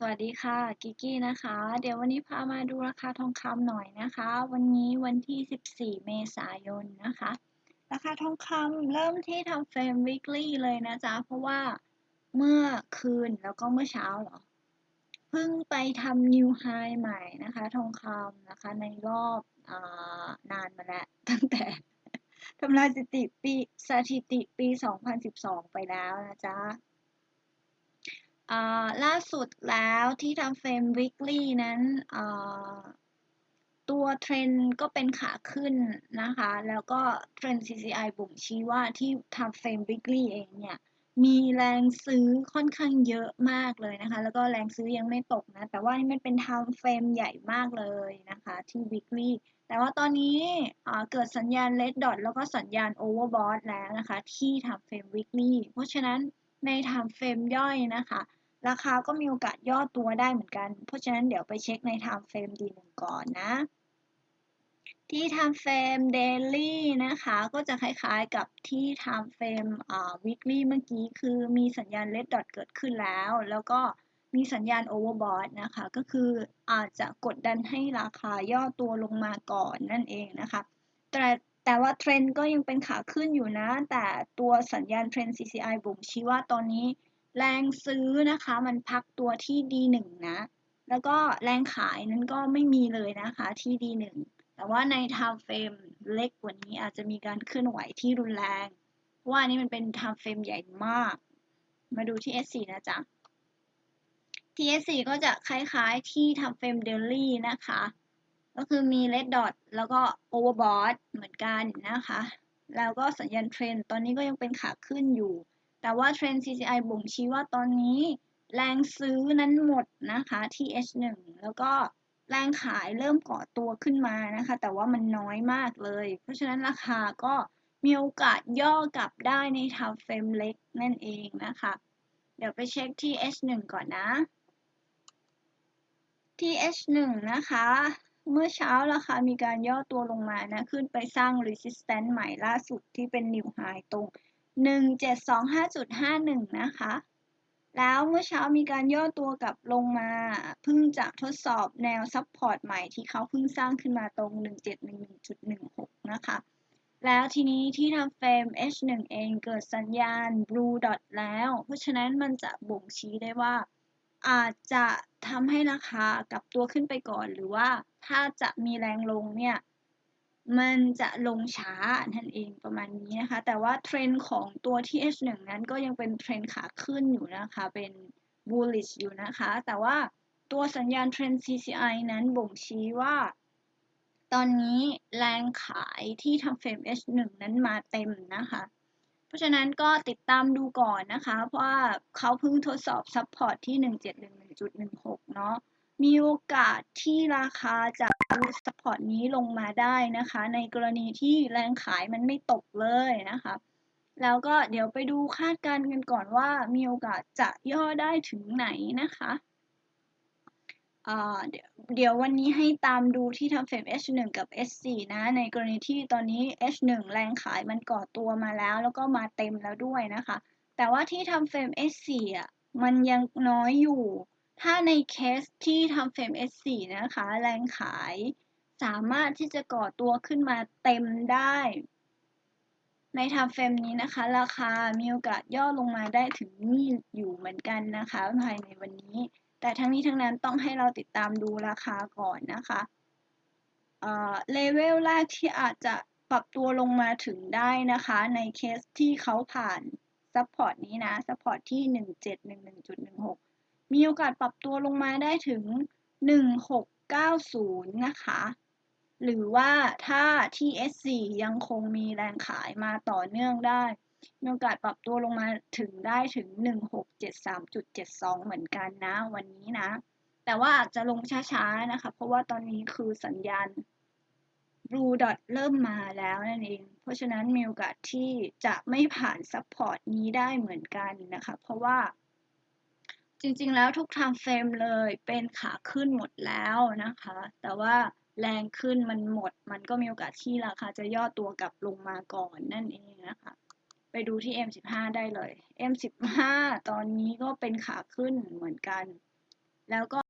สวัสดีค่ะ กิกกี้นะคะ เดี๋ยววันนี้พามาดูราคาทองคำหน่อยนะคะ วันนี้วันที่ 14 เมษายนนะคะ ราคาทองคำเริ่มที่ทำเฟรม weekly เลยนะจ๊ะ เพราะว่าเมื่อคืนแล้วก็เมื่อเช้าเหรอ เพิ่งไปทำ new high ใหม่นะคะ ทองคำนะคะในรอบอนานมาแล้ว ตั้งแต่ทำลายสถิติปีสถิติปี 2012 ไปแล้วนะจ๊ะ ล่าสุดแล้วที่ทำเฟรม weekly นั้นตัวเทรนก็เป็นขาขึ้นนะคะ แล้วก็เทรน CCI บ่งชี้ว่าที่ทำเฟรม weekly เองเนี่ย มีแรงซื้อค่อนข้างเยอะมากเลยนะคะ แล้วก็แรงซื้อยังไม่ตกนะ แต่ว่านี่มันเป็นทำเฟรมใหญ่มากเลยนะคะที่ weekly แต่ว่าตอนนี้เกิดสัญญาณ red dot แล้วก็สัญญาณ overbought แล้วนะคะ ที่ทำเฟรม weekly เพราะฉะนั้นในทำเฟรมย่อยนะคะ ราคาก็มีโอกาสย่อตัวได้เหมือนกัน เพราะฉะนั้นเดี๋ยวไปเช็คใน time frame D1 ก่อนนะ ที่ time frame daily นะคะ ก็จะคล้ายๆกับที่ time frame อ่า weekly เมื่อกี้ คือมีสัญญาณ red dot เกิดขึ้นแล้ว แล้วก็มีสัญญาณ overbought นะคะ ก็คืออาจจะกดดันให้ราคาย่อตัวลงมาก่อนนั่นเองนะคะ แต่แต่ว่าเทรนด์ก็ยังเป็นขาขึ้นอยู่นะ แต่ตัวสัญญาณเทรนด์ CCI บ่งชี้ว่าตอนนี้ แรงซื้อนะคะ มันพักตัวที่ D1 นะ แล้วก็แรงขายนั้นก็ไม่มีเลยนะคะที่ D1 แต่ว่าใน time frame เล็กกว่านี้อาจจะมีการเคลื่อนไหวที่รุนแรง เพราะว่านี้มันเป็น time frame ใหญ่มาก มาดูที่ S4 นะจ๊ะ ที่ S4 ก็จะคล้ายๆที่ time frame daily นะคะ ก็คือมี red dot แล้วก็ overbought เหมือนกันนะคะ แล้วก็สัญญาณเทรนตอนนี้ก็ยังเป็นขาขึ้นอยู่ แต่ว่าเทรนด์ CCI บ่งชี้ว่าตอนนี้แรงซื้อนั้นหมดนะคะ ที่ H1 แล้วก็แรงขายเริ่มก่อตัวขึ้นมานะคะ แต่ว่ามันน้อยมากเลย เพราะฉะนั้นราคาก็มีโอกาสย่อกลับได้ในทาวเฟรมเล็กนั่นเองนะคะ เดี๋ยวไปเช็คที่ H1 ก่อนนะ ที่ H1 นะคะ เมื่อเช้าราคามีการย่อตัวลงมานะ ขึ้นไปสร้าง resistance ใหม่ล่าสุดที่เป็น new high ตรง 1725.51 นะคะ แล้วเมื่อเช้ามีการย่อตัวกลับลงมา เพิ่งจะทดสอบแนวซับพอร์ตใหม่ที่เขาเพิ่งสร้างขึ้นมาตรง 1711.16 นะคะ แล้วทีนี้ที่ทำเฟรม H1 เองเกิดสัญญาณ blue dot แล้ว เพราะฉะนั้นมันจะบ่งชี้ได้ว่า อาจจะทำให้ราคากลับตัวขึ้นไปก่อน หรือว่าถ้าจะมีแรงลงเนี่ย มันจะลงช้านั่นเองประมาณนี้นะคะ แต่ว่าเทรนด์ของตัว TH1 นั้นก็ยังเป็นเทรนด์ขาขึ้นอยู่นะคะ เป็น bullish อยู่นะคะ แต่ว่าตัวสัญญาณเทรนด์ CCI นั้นบ่งชี้ว่า ตอนนี้แรงขายที่ทำเฟรม H1 นั้นมาเต็มนะคะ เพราะฉะนั้นก็ติดตามดูก่อนนะคะ เพราะว่าเขาเพิ่งทดสอบซัพพอร์ตที่ 1711.16 เนาะ มีโอกาสที่ราคาจะดูสปอร์ตนี้ลงมาได้นะคะ ในกรณีที่แรงขายมันไม่ตกเลยนะคะ แล้วก็เดี๋ยวไปดูคาดการณ์กันก่อนว่ามีโอกาสจะย่อได้ถึงไหนนะคะเดี๋ยวเดี๋ยววันนี้ให้ตามดูที่ทำเฟรม H1 กับ S4 นะ ในกรณีที่ตอนนี้ H1 แรงขายมันก่อตัวมาแล้ว แล้วก็มาเต็มแล้วด้วยนะคะ แต่ว่าที่ทำเฟรม S4 อะมันยังน้อยอยู่ ถ้าในเคสที่ทำเฟรม S4 นะคะ แรงขายสามารถที่จะก่อตัวขึ้นมาเต็มได้ ในทำเฟรมนี้นะคะ ราคามีโอกาสย่อลงมาได้ถึงนี่อยู่เหมือนกันนะคะภายในวันนี้ แต่ทั้งนี้ทั้งนั้นต้องให้เราติดตามดูราคาก่อนนะคะเลเวลแรกที่อาจจะปรับตัวลงมาถึงได้นะคะ ในเคสที่เขาผ่านซัพพอร์ตนี้นะซัพพอร์ตที่ 1711.16 มีโอกาสปรับตัวลงมาได้ถึง 1690 นะคะ หรือว่าถ้า TS4 ยังคงมีแรงขายมาต่อเนื่องได้ มีโอกาสปรับตัวลงมาถึงได้ถึง 1673.72 เหมือนกันนะ วันนี้นะ แต่ว่าอาจจะลงช้าๆนะคะ เพราะว่าตอนนี้คือสัญญาณ blue dot เริ่มมาแล้วนั่นเอง เพราะฉะนั้นมีโอกาสที่จะไม่ผ่านซัพพอร์ตนี้ได้เหมือนกันนะคะ เพราะว่า จริงๆแล้วทุกทางเฟรมเลยเป็นขาขึ้นหมดแล้วนะคะ แต่ว่าแรงขึ้นมันหมด มันก็มีโอกาสที่ราคาจะย่อตัวกลับลงมาก่อนนั่นเองนะคะ ไปดูที่ M15 ได้เลย M15 ตอนนี้ก็เป็นขาขึ้นเหมือนกัน แล้วก็